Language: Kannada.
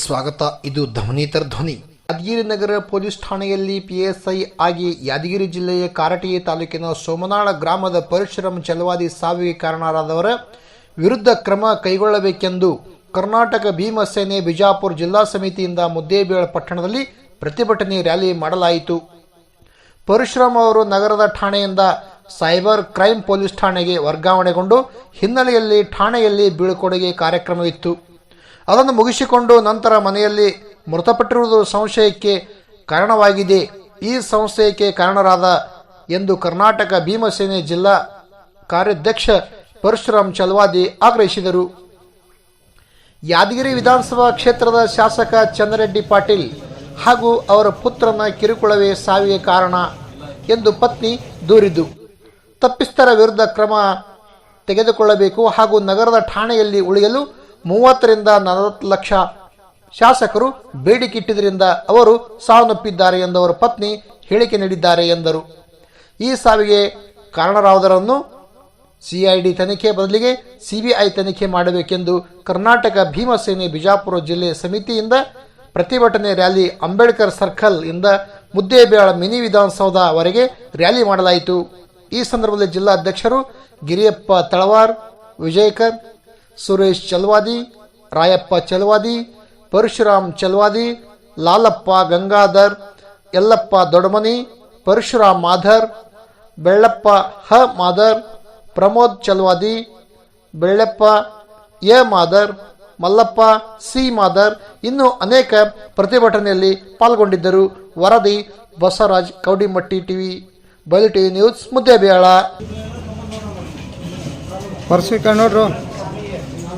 ಸ್ವಾಗತ. ಇದು ಧ್ವನಿತರ ಧ್ವನಿ. ಯಾದಗಿರಿ ನಗರ ಪೊಲೀಸ್ ಠಾಣೆಯಲ್ಲಿ ಪಿಎಸ್ಐ ಆಗಿ ಯಾದಗಿರಿ ಜಿಲ್ಲೆಯ ಕಾರಟಿ ತಾಲೂಕಿನ ಸೋಮನಾಳ ಗ್ರಾಮದ ಪರಿಶ್ರಮ ಚಲವಾದಿ ಸಾವಿಗೆ ಕಾರಣರಾದವರ ವಿರುದ್ಧ ಕ್ರಮ ಕೈಗೊಳ್ಳಬೇಕೆಂದು ಕರ್ನಾಟಕ ಭೀಮಸೇನೆ ಬಿಜಾಪುರ ಜಿಲ್ಲಾ ಸಮಿತಿಯಿಂದ ಮುದ್ದೇಬೇಳ ಪಟ್ಟಣದಲ್ಲಿ ಪ್ರತಿಭಟನೆ ರ್ಯಾಲಿ ಮಾಡಲಾಯಿತು. ಪರಶುರಾಮ್ ಅವರು ನಗರದ ಠಾಣೆಯಿಂದ ಸೈಬರ್ ಕ್ರೈಮ್ ಪೊಲೀಸ್ ಠಾಣೆಗೆ ವರ್ಗಾವಣೆಗೊಂಡು ಹಿನ್ನೆಲೆಯಲ್ಲಿ ಠಾಣೆಯಲ್ಲಿ ಬೀಳ್ಕೊಡುಗೆ ಕಾರ್ಯಕ್ರಮವಿತ್ತು. ಅದನ್ನು ಮುಗಿಸಿಕೊಂಡು ನಂತರ ಮನೆಯಲ್ಲಿ ಮೃತಪಟ್ಟಿರುವುದು ಸಂಶಯಕ್ಕೆ ಕಾರಣವಾಗಿದೆ. ಈ ಸಂಶಯಕ್ಕೆ ಕಾರಣರಾದ ಎಂದು ಕರ್ನಾಟಕ ಭೀಮಸೇನೆ ಜಿಲ್ಲಾ ಕಾರ್ಯಾಧ್ಯಕ್ಷ ಪರಶುರಾಮ್ ಚಲವಾದಿ ಆಗ್ರಹಿಸಿದರು. ಯಾದಗಿರಿ ವಿಧಾನಸಭಾ ಕ್ಷೇತ್ರದ ಶಾಸಕ ಚಂದ್ರರೆಡ್ಡಿ ಪಾಟೀಲ್ ಹಾಗೂ ಅವರ ಪುತ್ರನ ಕಿರುಕುಳವೇ ಸಾವಿಗೆ ಕಾರಣ ಎಂದು ಪತ್ನಿ ದೂರಿದ್ದು ತಪ್ಪಿಸ್ತರ ವಿರುದ್ಧ ಕ್ರಮ ತೆಗೆದುಕೊಳ್ಳಬೇಕು ಹಾಗೂ ನಗರದ ಠಾಣೆಯಲ್ಲಿ ಉಳಿಯಲು ಮೂವತ್ತರಿಂದ ನಲವತ್ತು ಲಕ್ಷ ಶಾಸಕರು ಬೇಡಿಕಿಟ್ಟಿದ್ದರಿಂದ ಅವರು ಸಾವನ್ನಪ್ಪಿದ್ದಾರೆ ಎಂದು ಅವರ ಪತ್ನಿ ಹೇಳಿಕೆ ನೀಡಿದ್ದಾರೆ ಎಂದರು. ಈ ಸಾವಿಗೆ ಕಾರಣರಾದರನ್ನು ಸಿಐಡಿ ತನಿಖೆ ಬದಲಿಗೆ ಸಿಬಿಐ ತನಿಖೆ ಮಾಡಬೇಕೆಂದು ಕರ್ನಾಟಕ ಭೀಮಸೇನೆ ಬಿಜಾಪುರ ಜಿಲ್ಲೆ ಸಮಿತಿಯಿಂದ ಪ್ರತಿಭಟನೆ ರ್ಯಾಲಿ ಅಂಬೇಡ್ಕರ್ ಸರ್ಕಲ್ ಇಂದ ಮುದ್ದೇಬೇಳ ಮಿನಿ ವಿಧಾನಸೌಧವರೆಗೆ ರ್ಯಾಲಿ ಮಾಡಲಾಯಿತು. ಈ ಸಂದರ್ಭದಲ್ಲಿ ಜಿಲ್ಲಾಧ್ಯಕ್ಷರು ಗಿರಿಯಪ್ಪ ತಳವಾರ್, ವಿಜಯಕರ್ ಸುರೇಶ್ ಚಲ್ವಾದಿ, ರಾಯಪ್ಪ ಚಲ್ವಾದಿ, ಪರಶುರಾಮ್ ಚಲ್ವಾದಿ, ಲಾಲಪ್ಪ ಗಂಗಾಧರ್, ಯಲ್ಲಪ್ಪ ದೊಡಮನಿ ಪರಶುರಾಮ್ ಮಾಧರ್, ಬೆಳ್ಳಪ್ಪ ಹ ಮಾದರ್ ಪ್ರಮೋದ್ ಚಲ್ವಾದಿ, ಬೆಳ್ಳಪ್ಪ ಎ ಮಾದರ್ ಮಲ್ಲಪ್ಪ ಸಿ ಮಾಧರ್ ಇನ್ನು ಅನೇಕ ಪ್ರತಿಭಟನೆಯಲ್ಲಿ ಪಾಲ್ಗೊಂಡಿದ್ದರು. ವರದಿ Basavaraj, Koudimatti TV Bayalu TV news Muddebihal